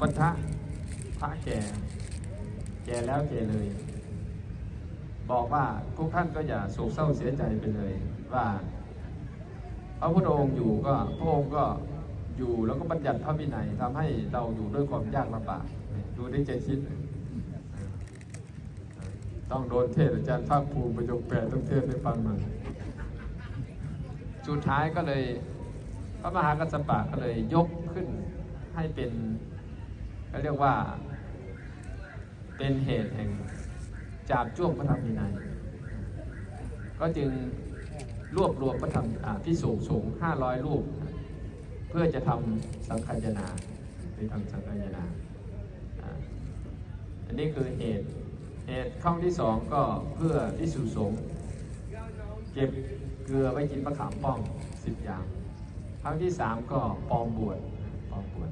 ปัฏฐะพระแก่แก่แล้วแก่เลย บอกว่าทุกท่านก็อย่าโศกเศร้าเสียใจไปเลยว่าพระพุทธองค์อยู่ก็พระองค์ก็อยู่แล้วก็บัญญัติพระวินัยทำให้เราอยู่ด้วยความยากลำบากดูได้ใจคิด ต้องโดนเทศอาจารย์ภาคภูมิประโยคแปดต้องเทศให้ฟังหน่อยสุดท้ายก็เลย พระมหากัสสปะก็เลยยกขึ้นให้เป็น ก็เรียกว่า เป็นเหตุแห่งจาบจ้วงพระธรรมวินัย ก็จึงรวบรวมพระธรรมอ่าพิสูจน์สงฆ์ห้าร้อยรูป เพื่อจะทำสังฆายนาไปทำสังฆายนาอันนี้คือเหตุเหตุข้องที่สองก็เพื่อพิสูจสงเก็บเกลือไว้กินมะขามป้องสิบอย่างครั้งที่สามก็ปลอมบวชปลอมบวช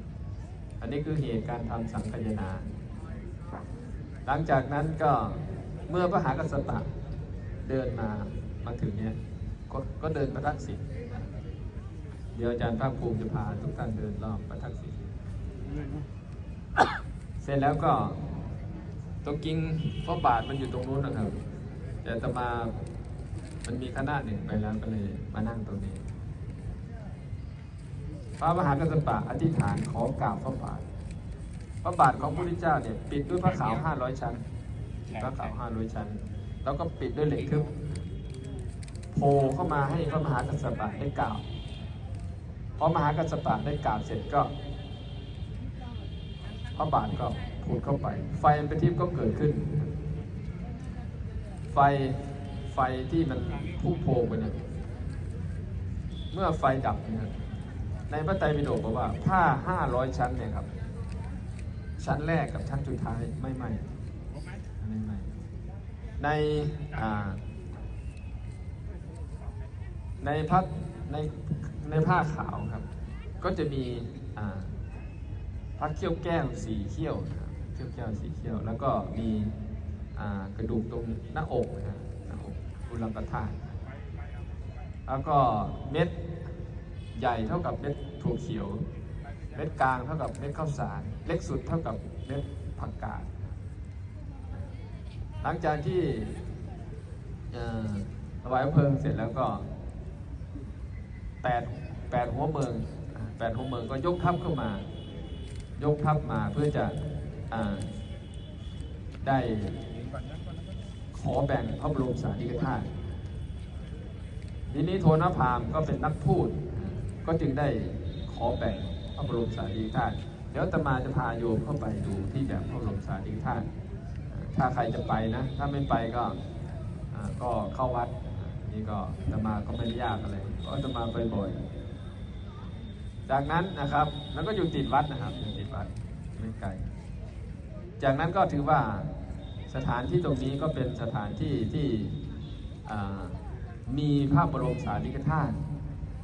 นนี้คือเหตุการทำสังคยนา หลังจากนั้นก็เมื่อพระหากษัตริย์เดินมามาถึงเนี้ยกก็เดินประทักษิณเดี๋ยวอาจารย์ภาคภูมิจะพาทุกท่านเดินรอบประทักษิณเสร็จแล้วก็ตรงกิงพระบาทมันอยู่ตรงนู้นนะครับ แต่ตมามันมีคณะหนึ่งไปแล้วก็เลยมานั่งตรงนี้ พระมหากัสสปะอธิษฐานขอกราบพระบาท พระบาทของพระพุทธเจ้าเนี่ยปิดด้วยพระขาวห้าร้อยชั้นพระขาวห้าร้อยชั้น แล้วก็ปิดด้วยเหล็กทึบโผล่เข้ามาให้พระมหากัสสปะได้กล่าวพอมหากัสสปะได้กล่าวเสร็จก็พระบาทก็พูดเข้าไป ไฟอันเป็นทิพย์ก็เกิดขึ้น ไฟไฟที่มันพุ่งโพงไปเนี่ยเมื่อไฟดับเนี่ย ในพระไตรปิฎกบอกว่าผ้าห้าร้อยชั้นเนี่ยครับ ชั้นแรกกับชั้นสุดท้ายไม่ไหมไม่ไหมในในพัดในในผ้าขาวครับ ก็จะมีอ่าพัดเขี้ยวแก้วสีเขี้ยวนะครับเขี้ยวแก้วสีเขี้ยว แล้วก็มีกระดูกตรงหน้าอกนะครับหน้าอกอุลังกธาตุแล้วก็เม็ด ใหญ่เท่ากับเม็ดถั่วเขียว เม็ดกลางเท่ากับเม็ดข้าวสาร เล็กสุดเท่ากับเม็ดผักกาด หลังจากที่เอ่อถวายเพลิงเสร็จแล้วก็แปดแปดหัวเมืองแปดหัวเมืองก็ยกทัพเข้ามา ยกทัพมาเพื่อจะอได้ขอแบ่งพระบรมสารีริกธาตุทีนี้โทนพามก็เป็นนักพูด ก็จึงได้ขอแบ่งพระบรมสารีริกธาตุเดี๋ยวตมาจะพาโยมเข้าไปดูที่แบบพระบรมสารีริกธาตุถ้าใครจะไปนะ ถ้าไม่ไปก็ก็เข้าวัดนี่ก็ตมาก็ไม่ได้ยากอะไรเพราะตมาไปบ่อยจากนั้นนะครับแล้วก็อยู่ติดวัดนะครับอยู่ติดวัดไม่ไกลจากนั้นก็ถือว่าสถานที่ตรงนี้ก็เป็นสถานที่ที่อ่ามีพระบรมสารีริกธาตุ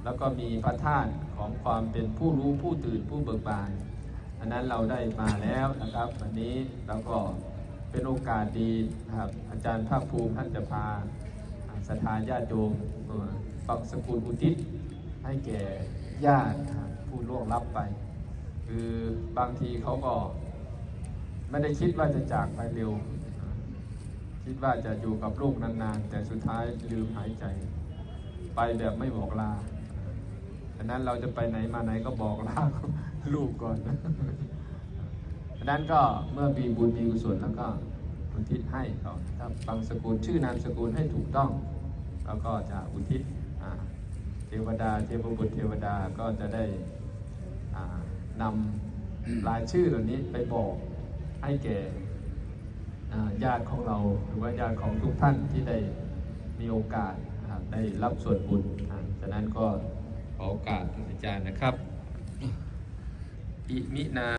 แล้วก็มีพระธาตุของความเป็นผู้รู้ผู้ตื่นผู้เบิกบาน อันนั้นเราได้มาแล้วนะครับ วันนี้เราก็เป็นโอกาสดีนะครับ อาจารย์ภาคภูมิท่านจะพาสถานญาติโยมปักสกุลอุทิศให้แก่ญาติผู้ล่วงลับไป คือบางทีเขาก็ไม่ได้คิดว่าจะจากไปเร็ว คิดว่าจะอยู่กับลูกนานๆ แต่สุดท้ายลืมหายใจ ไปแบบไม่บอกลาังนั้นเราจะไปไหนมาไหนก็บอกลาลูกก่อนนะดังนั้นก็เมื่อมีบุญมีกุศลแล้วก็อุทิศให้เขาถ้าบางสกุลชื่อนามสกุลให้ถูกต้องแล้วก็จะอุทิศเทวดาเทพบุตรเทวดาก็จะได้อ่านำรายชื่อเหล่านี้ไปบอกให้แก่ญาติของเราหรือว่าญาติของทุกท่านที่ได้มีโอกาสได้รับส่วนบุญฉะนั้นก็ ขอโอกาสท่านอาจารย์นะครับ อิมินา